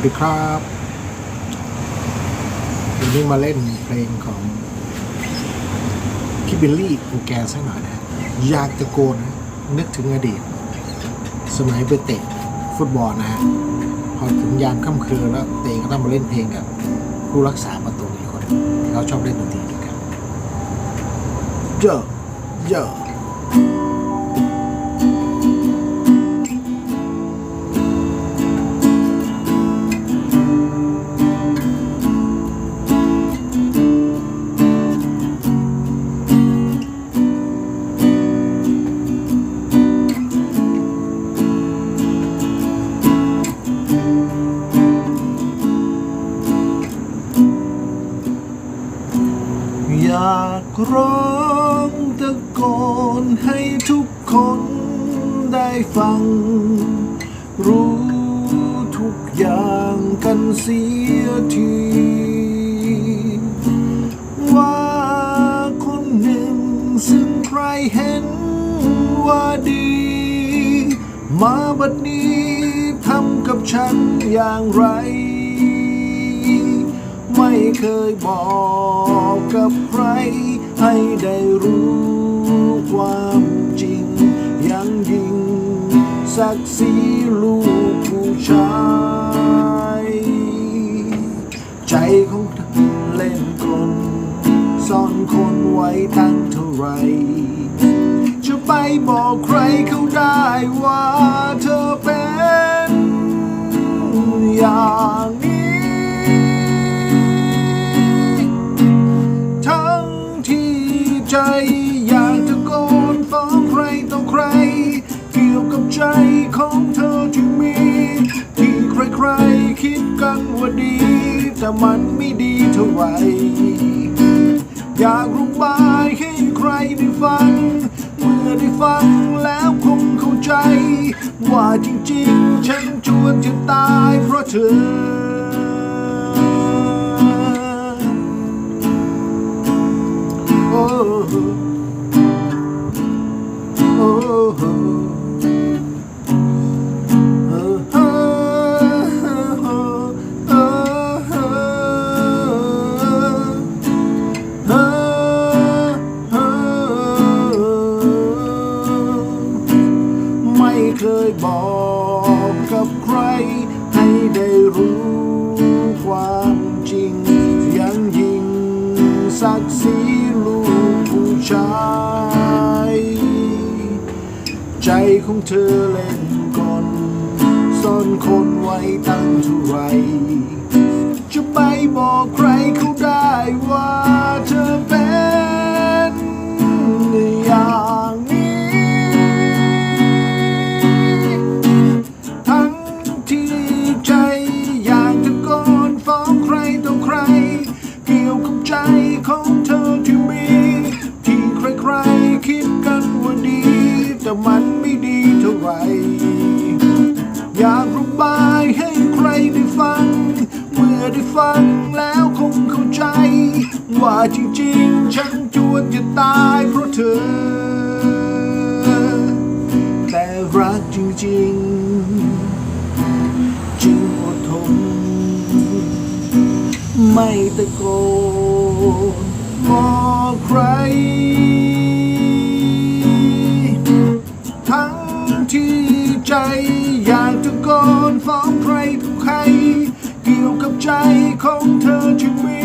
วัสดีครับวันนี้มาเล่นเพลงของพี่บิลลี่กูแกสักหน่อยนะอยากตะโกนนะนึกถึงอดีต สมัยไปเตะฟุตบอลนะฮะ พอถึงยามค่ำคืนแล้วเตะก็ต้องมาเล่นเพลงกับผู้รักษาประตูอีกคนที่เขาชอบเล่นดนตรีด้วยกันเยอะเยอะ อยากร้องตะโกนให้ทุกคนได้ฟัง รู้ทุกอย่างกันเสียที ว่าคนหนึ่งซึ่งใครเห็นว่าดี มาบัดนี้ทำกับฉันอย่างไร ไม่เคยบอก กับใคร ให้ได้รู้ความจริงยังยิงศักดิ์ศรีลูกผู้ชาย ใจของเธอเล่นกลนซ่อนคนไว้ตั้งเท่าไร จะไปบอกใครเขาได้ อยากตะโกนฟ้องใครต่อใคร เกี่ยวกับใจของเธอที่มี ที่ใครๆคิดกันว่าดี แต่มันไม่ดีเท่าไหร่อยากระบายให้ใครได้ฟัง เมื่อได้ฟังแล้วคงเข้าใจ ว่าจริงๆ ฉันจวนจะตายเพราะเธอ โอ้ ของเธอเล่นกลซ่อนคนไว้ตั้งเท่าไร จะไปบอกใครเขาได้ว่าเธอเป็น จริงๆ ฉันจวนจะตายเพราะเธอ แต่รักจริงๆ จึงอดทน ไม่ตะโกนบอกใคร ทั้งที่ใจอยากตะโกนฟ้องใครทุกใคร เกี่ยวกับใจของเธอที่มี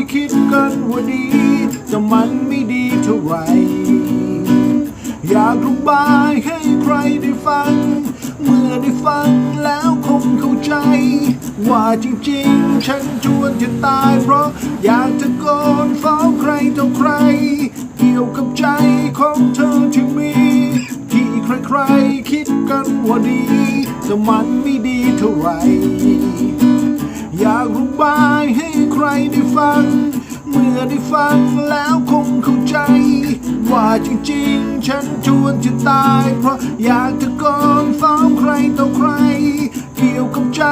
ครๆคิดกันว่าดี แต่มันไม่ดีเท่าไหร่อยากระบายให้ใครได้ฟัง เมื่อได้ฟังแล้วคงเข้าใจ ว่าจริงๆ ฉันจวนจะตาย เพราะอยากตะโกนฟ้องใครต่อใคร เกี่ยวกับใจของเธอที่มี ที่ใครๆ คิดกันว่าดี แต่มันไม่ดีเท่าไหร่ อยากระบายให้ใครได้ฟัง เมื่อได้ฟังแล้วคงเข้าใจ ว่าจริงๆ ฉันจวนจะตาย เพราะอยากตะโกนฟ้องใครต่อใคร เกี่ยวกับใจ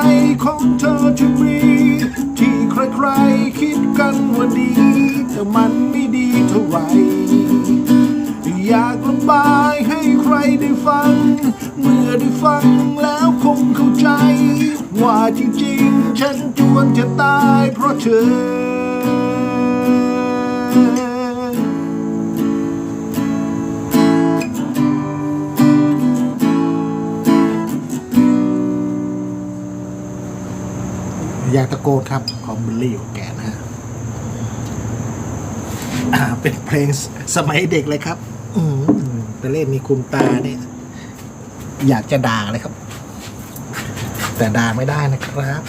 ของเธอที่มี ที่ใครๆ คิดกันว่าดี แต่มันไม่ดีเท่าไหร่อยากระบายให้ใครได้ฟัง เมื่อได้ฟังแล้วคงเข้าใจ ว่าจริง ฉันจวนจะตายเพราะเธอ อยากตะโกนครับของบิลลี่โองแกนะฮะอ่าเป็นเพลงสสมัยเด็กเลยครับ อืมไปเล่นมีคุณตาเนี่ย อยากจะด่าเลยครับ แต่ด่าไม่ได้นะครับ